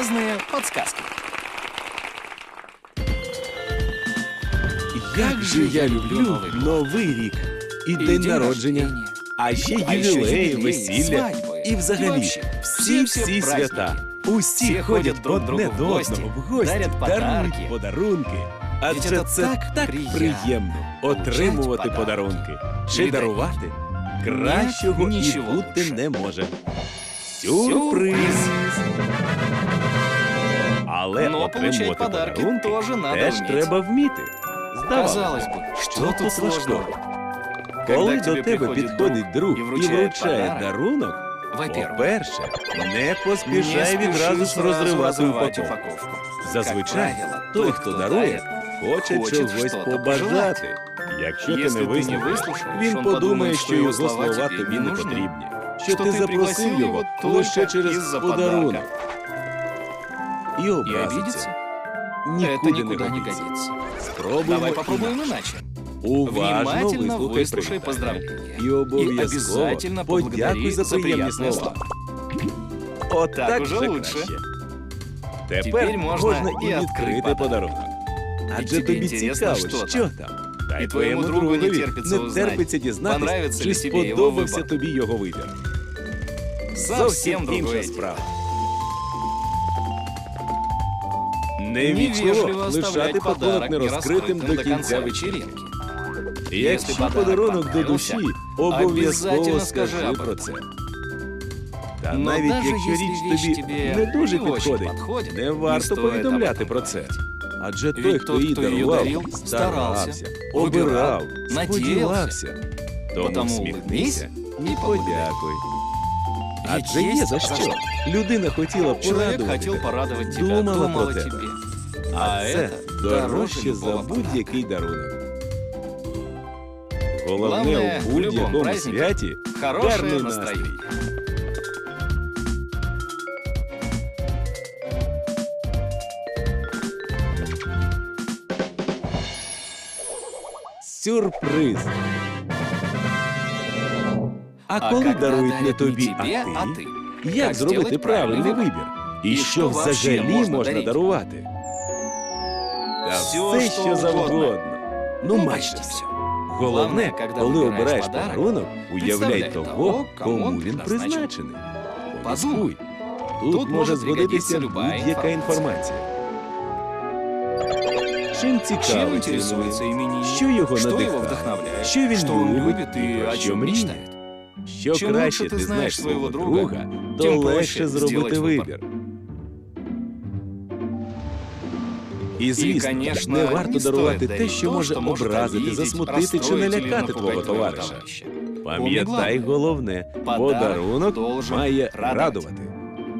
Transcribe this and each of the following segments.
полезные подсказки. Як же я люблю Новий рік і день народження, а ще ювілеї, весілля і взагалі всі всі свята. Усі ходять ходять одне до одного в гості, дарують подарунки. Адже це так приємно отримувати подарунки. Чи дарувати кращого і бути не може. Сюрприз! Але Но получать отримувати подарки подарунки тоже надо теж вміти. треба вміти. Здавалося Казалось б, бы, що что тут тут важкого? сложного? Коли Когда до тебе тебе приходит підходить друг и і вручает вручає подарок, дарунок, Во-первых, по-перше, не не поспішай відразу ж спеши розривати сразу разрывать упаковку. упаковку. Зазвичай Как правило, той, тот, хто кто дарує, дарит, хоче хоче чогось щось побажати. Якщо ти Если не ты не вислухаєш, выслушаешь, він он подумає, подумает, що что його его слова слова тебе тобі не не нужны. потрібні, що Що ти ти запросив пригласив його його лише тільки через із-за подарунок. подарка. І И образиться. обидеться? Это Нікуди не никуда не годиться. годится. Спробуємо Давай попробуем інакше. иначе. Уважно Внимательно вислухай выслушай привітання поздравления. і И обов'язково обязательно подякуй поблагодари за за приємні приятные слова. слова. От Так так уже вже лучше. краще. Тепер Теперь можна, можна і і відкрити відкрити подарунок. Адже тобі тобі інтересно, цікаво, що що там. Та й І твоєму твоєму другу не другові терпиться не узнать, терпиться дізнатися, понравится чи ли тебе його сподобався вибір. тобі його вибір. Совсем другое інша дело. справа. Невічливо Невежливо лишати оставлять подарунок подарок нерозкритим нераскрытым до до кінця конца вечірки. вечеринки. Якщо подарок подарунок до понравився, душі, обов'язково обязательно скажи скажи об про этом. це. Та Но навіть даже якщо если річ вещь тобі тебе не дуже не очень підходить, подходит, не не варто стоит об повідомляти этом про це. говорить. Адже той, Ведь хто тот, її хто її дарував, дарив, старався, старався, обирав, вибирав, сподівався. Тому Потому всміхнися і і подякуй. Адже є за що. Людина хотіла Человек порадувати хотел тебе, порадовать тебя, думала думал про тебе. тебе. А це это дорожче за любого будь-який дарунок. Головне у в будь-якому празднике святі Хорошее гарний настроение. настрій. Сюрприз. А, А коли когда дарують не дарят не тобі, тебе, а а ти, ты? як Как зробити сделать правильний правильный вибір? І І що що вообще взагалі можна можна дарити? дарувати? Та Всё, все, що що завгодно. угодно. Ну, Ну, майже почти все. всё. Головне, Главное, когда коли вибираєш обираєш подарок, подарунок, уявляй представляй того, того, кому кому він він призначений. призначений. Поміскуй. Тут, Тут може може згодитися пригодитися люба будь-яка інформація. Чим Чем цікавиться интересуется іменинник? именинник? Що його Что его надихає? вдохновляет? Що він Что он любить любит і и про о що чем мріє? Що Чим краще ти знаєш свого друга, то тим легше проще зробити зробити вибір. І звісно, конечно, не варто стоит дарувати те, дарить що то, може что может образити, обидеть, засмутити чи расстроить или налякати напугать твого твоего товариша. товарища. Пам'ятай головне, подарок подарунок должен має радувати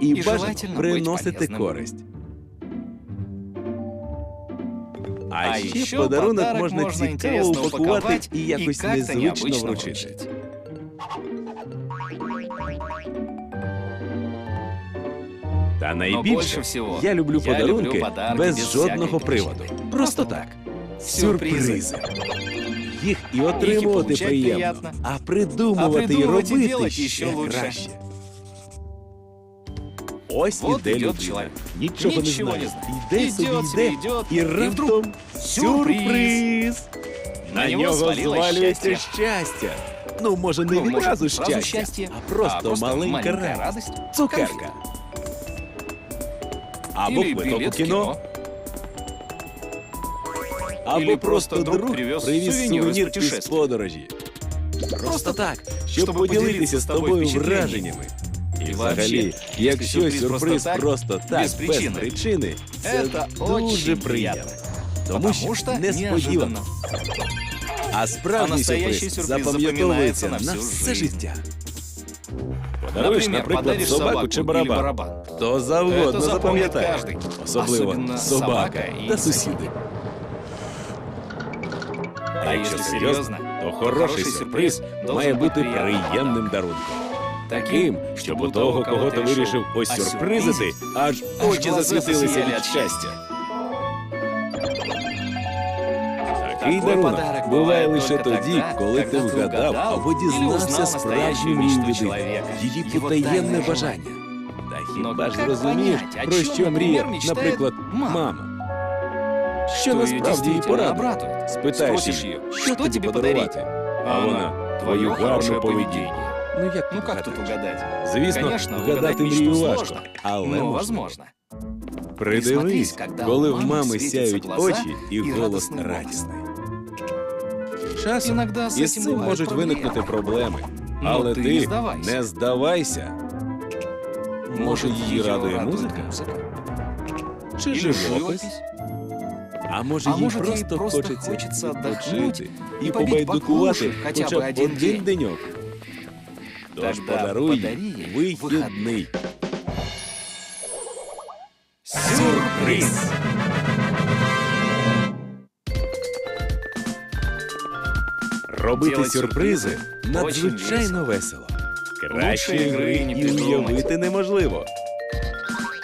і І бажано желательно приносити полезним. користь. А, А ще подарунок можна цікаво упакувати і якось незвично необычно вручити. Та найбільше больше всего я люблю я подарунки люблю подарки без без жодного приводу. Просто так. Сюрпризи. Сюрпризи. Їх і отримувати приємно, приємно. а придумувати А і придумувати і робити ще ще краще. Ось Вот іде людина. Нічого, не не знає. знает. Іде собі йде, і раптом сюрприз. На, На нього звалюється щастя. щастя. Ну, може, не Ну, відразу не щастя, а просто маленька радість. Цукерка. Або Или квиток у билет в кіно, або Или просто друг привез привіз сувенір із путешествия. подорожі. Просто так, щоб поділитися з тобою враженнями. І взагалі, якщо сюрприз просто просто так, без без причини, це це дуже приємно. приємно. Тому що Потому что несподівано. неожиданно. А А справжній настоящий сюрприз сюрприз запам'ятовується на на всю все жизнь. життя. Подаруєш, Например, наприклад, собаку собаку чи барабан. барабан. То завгодно Це запам'ятає. Особливо Особливо собака собака і та сусіди. А якщо серйозно, то хороший сюрприз має бути приємним дарунком. Таким, щоб у того, кого ти вирішив осюрпризити, аж очі засвітилися від щастя. Такий Такой дарунок подарок буває бывает лише только тоді, тогда, коли ти когда ты вгадав угадав або или дізнався узнал справжню настоящую мрію мечту людини, человека, її его потаємне тайное бажання. Та Хіба ж как розумієш, понять, о про чём, що мріє, например, мечтает наприклад, мама? мама? Що Что её насправді її действительно порадує? обрадует? Спитаєш Спросишь її, её, що тобі подарувати? А вона твою гарну поведінку. Ну як Ну ти как тут гадаєш? угадать? Звісно, Конечно, вгадати угадать мрію мечту важко, сложно, але но можливо. возможно. Придивись, Присмотрись, когда коли у в мамы мами светятся сяють глаза очі і и голос радостный голос. радісний. Часом Иногда с із этим цим бывают можуть проблемы. виникнути проблеми. Но Але ты ти не здавайся. не здавайся. Може, її её радує радует музика? музыка? Чи Или живопис? живопись? А може, А їй может, ей просто просто хочеться хочеться відпочити отдохнуть і и побить побайдукувати баклуши хотя хоча бы б один один день? деньок. Тож Тогда подаруй подари їй їй вихідний. Сюрприз! Робити сюрпризи надзвичайно весело. Краще гри і уявити неможливо.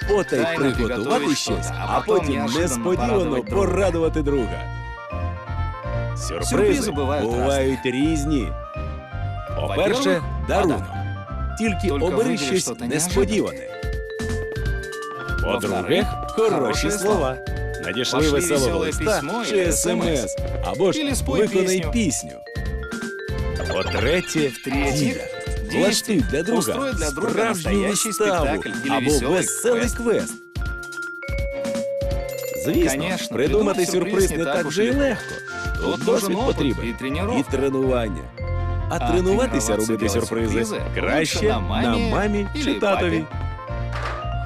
Потай приготувати щось, а потім несподівано порадувати друга. Сюрпризи бувають різні. По-перше, дарунок. Тільки обери щось несподіване. По-друге, хороші слова. Надійшли веселого листа чи смс, або ж виконай пісню. По-третє, В-третьих. Влаштуй для друга для друга справжню настоящий виставу спектакль или або веселий веселий квест. квест. Звісно, Конечно, придумати сюрприз не так так уж же й легко. легко. Тут Тут досвід опыт потрібен і тренування. А, А тренуватися тренуватися робити делать сюрпризи сюрпризи краще лучше на на мамі, мамі чи или татові.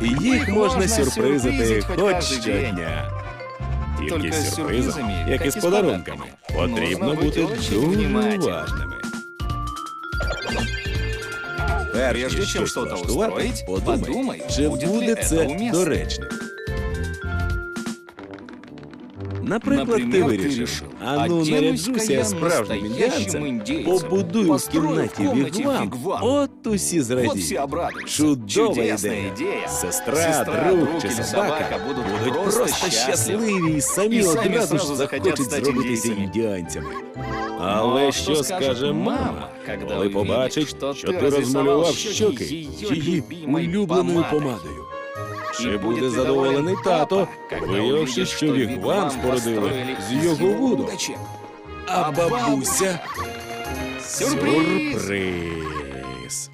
І їх можна можна сюрпризити хоч хоч кожен щодня. Тільки Тільки з сюрпризом, сюрпризами, як і з подарунками, потрібно бути дуже внимательным. Прежде чем щось что-то устроить, подумай, подумай, чи буде це доречним. Наприклад, ти Например, ты вирішив, а ну наряджуся я справжнім настоящим індіанцем, індійцем, побудую в построю в кімнаті комнаті вігвам, вігвам. от усі Вот все зрадіють. обрадуются. Чудова Чудесная идея. Сестра, друг чи собака будуть просто щасливі і самі І самі одразу ж захотять захочуть стати зробитися індійцями. індіанцями. Але що скаже мама, коли побачить, що ти розмалював щоки її улюбленою помадою? Чи буде задоволений тато, виявивши, що вігвам спорудили з його вуду? А бабуся Сюрприз! сюрприз.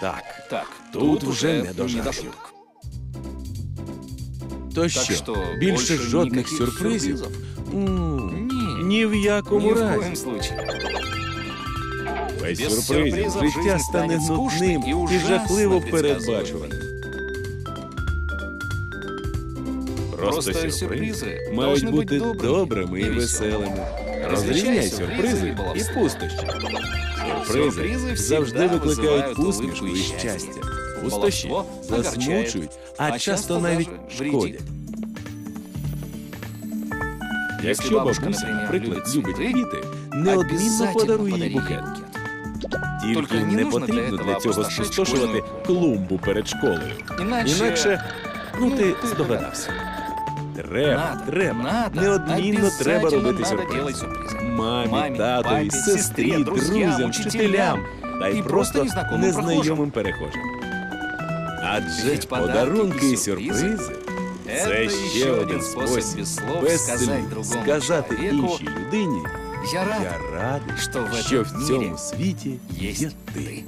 Так, Так, Тут вже не до жартів. то що, більше жодних сюрпризів? М, Ні. В якому разі. коем случае. Без Без сюрпризів сюрпризів життя жизнь стане станет нудним скучною і і ужасно жахливо передбачуваним. Просто Просто сюрпризи сюрпризи мають должны бути быть добрыми добрими і и веселими. Розрізняй Розрізняй сюрпризи сюрпризи і і баловство. пустощі. Сюрпризи Сюрпризи завжди всегда викликають визивають усмішку і улыбку і щастя. щастя. Пустощі Баловство огорчає, засмучують, а а часто часто навіть даже шкодять. вредить. Якщо бабушка, бабуся, наприклад, наприклад, любить любить цвіти, квіти, неодмінно Обязательно подаруй їй подари букет. букет. Тільки не не нужно для потрібно этого для цього опустошить спустошувати школьну- клумбу перед школою. Іначе, Інакше, ну ну, ти ти здогадався. Треба, надо, треба, надо, неодмінно треба робити сюрприз. Мамі, Мамі, татові, папі, сестрі, сестрі, друзям, друзям, вчителям та й і просто незнакомим незнайомим перехожим. Адже Ведь подарки подарунки і і сюрпризи сюрпризи це ще один спосіб без слів сказати іншій людині. Я Я радий, що в що в цьому світі є ти.